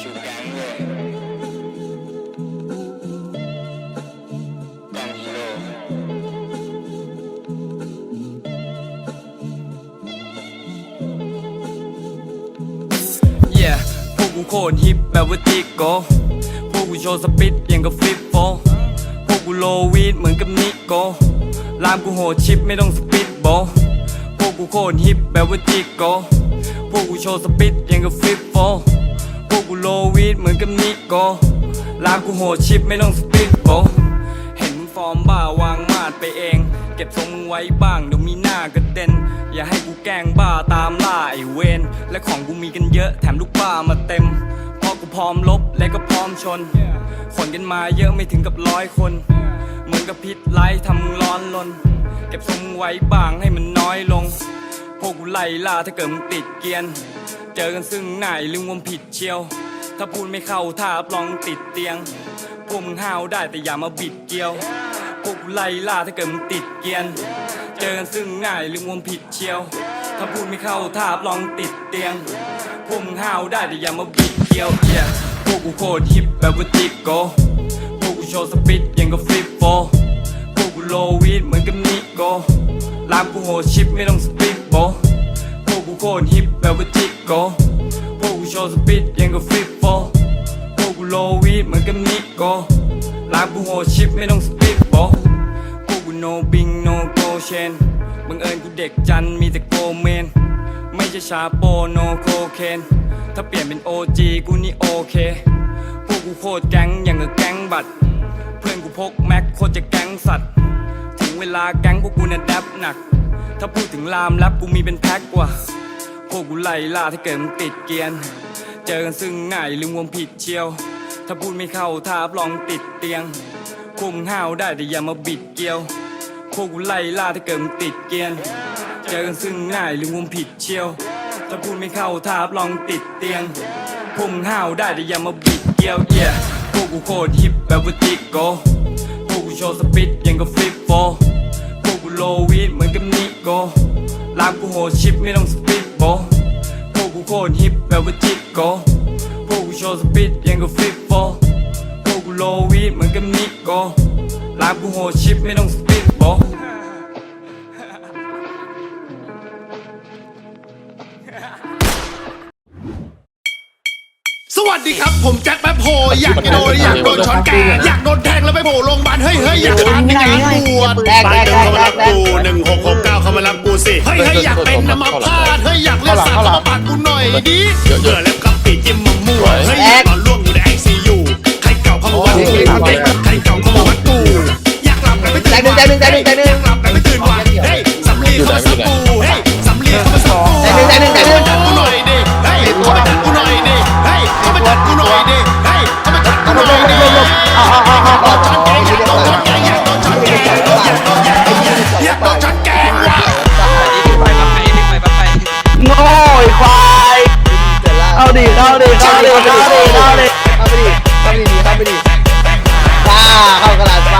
อยู่แก๊งพวกกูโคตรฮิปแบบว่าติโกพวกกูโชว์สปิดอย่างกับฟลิปโฟพวกกูโลวีดเหมือนกับนิโกลามกูโหดชิปไม่ต้องสปิดโบพวกกูโคตรฮิปแบบว่าติโกพวกกูโชว์สปิดอย่างกับฟลิปโฟ พวกกูโลวีดเหมือนกับนิโกรามกูโหดชิปไม่ต้องสปิดโบเห็นมึงฟอร์มบ้าวางมาดไปเอง เก็บทรงมึงไว้บ้างเดี๋ยวมีหน้ากระเด็น อย่าให้กูแกล้งบ้าตามล่าไอเวนและของกูมีกันเยอะแถมลูกบ้ามาเต็มพราะกูพร้อมลบและก็พร้อมชน คนกันมาเยอะไม่ถึงกับร้อยคน เหมือนกับพิษไล่ทำมึงร้อนลน เก็บทรงมึงไว้บ้างให้มันน้อยลงพวกกูไล่ล่าถ้าเกิดมึงติดเกียน เจอกันซึ่งหน้ายลืมว่าผิดเชียว ถ้าพูดไม่เข้าท่ารับรองติดเตียง พวกมึงห้าวได้แต่อย่ามาบิดเกลียว พวกกูไล่ล่าถ้าเกิดมึงติดเกียน เจอกันซึ่งง่ายลืมวมผิดเชียว ถ้าพูดไม่เข้าท่ารับรองติดเตียง พวกมึงห้าวได้แต่อย่ามาบิดเกลียวเยพวกกูโคตรฮิปแบบว่าจิกโก พวกกูโชว์สปิดย่างกับฟลิปโฟพวกกูโลวีดเหมือนกับนิโกรามกูโหดชิปไม่ต้องสปิดโบพวก โคตรฮิปแบบว่าจิกโกพวกกูโชว์สปิดอย่างกับฟิปโฟพวกกูโลวีดเหมือนกับนิโกรามกูโหดชิปไม่ต้องสปิดโบพวกกูโนบิงโนโกเชนบังเอิญกูเด็กจันมีแต่โกเมน ไม่ใช่ชาโปโนโคเคนถ้าเปลี่ยนเป็น OG กูนี่โอเค พวกกูโคตรแก๊งอย่างกับแก๊งบัตร เพื่อนกูพกแม็กโคตรจะแก๊งสัตว์ถึงเวลาแก๊งพวกกูน่ะแดบหนัก ถ้าพูดถึงลามแรปกูมีเป็นแพ็กกว่า พวกกูไล่ล่าถ้าเกิดมึงติดเกียน เจอกันซึ่งง่ายลืมวงผิดเชียว ถ้าพูดไม่เข้าท่ารับรองติดเตียงพวกมึงห้าวได้แต่อย่ามาบิดเกียว พวกกูไล่ล่าถ้าเกิดมึงติดเกียน เจอกันซึ่งง่ายลืมวงผิดเชียว ถ้าพูดไม่เข้าท่ารับรองติดเตียงพวกมึงห้าวได้แต่อย่ามาบิดเกียวเย่พวกกูโคตรฮิปแบบว่าจิโกพวกกูโชว์สปิดย่างกับฟลิปโฟพวกกูโลวีดเหมือนกับนิโกรามกูโหดชิปไม่ต้องสปิด โบพวกกูโคตรฮิปแบบว่าจิกโกพวกกูโชว์สปิดยังกับฟลิปโฟพวกกูโลวีเหมือนกับนิโกรามกูโหดชิปไม่ต้องสปิดโบส วัสดีครับ ผมแจ็คแป๊บโฮอยากจะโดนอยากโดนช้อนแกงอยากโดนแทงแล้วไปโผล่โรงพยาบาลเฮ้ยเฮ้ยอยากทานในงานบวชแรกบ้านแรกเดิมเขามารับแรกกูหนึ่งหกหกเก้าเขามารับกูสิเฮ้ยเฮ้ยอยากเป็นน้ำมันพาดเฮ้ยอยากเลือดสาดเข้ามาปากกูหน่อยดิเยอะแล้วกับปีจิ้มมะม่วงเฮ้ยอยากนอนร่วงอยู่ในไอซียูใครเก่าเข้ามาวัดกูใครเก่าเข้ามาวัดกูอยากหลับแต่ไม่ตื่นใจหนึ่งใจหนึ่งใจหนึ่งใจหนึ่งอยากหลับแต่ไม่ตื่นว่ะเฮ้ยสำลีเข้ามาสับกู ดกูหน่อยดิเฮ้ยเข้ามาจัดกูหน่อยดิอยากโดนช้อนแกงอยากโดนช้อนแกงอยากโดนช้อนแกงอยากโดนอยากโดนอยากโดนช้อนแกงว่ะโง่ไอ้ควายเอาดิเอาดิเอาดิเอาดิเอาดิเข้าไปดิเข้าไปดิเข้าไปดิจ้าเข้ากระดาษ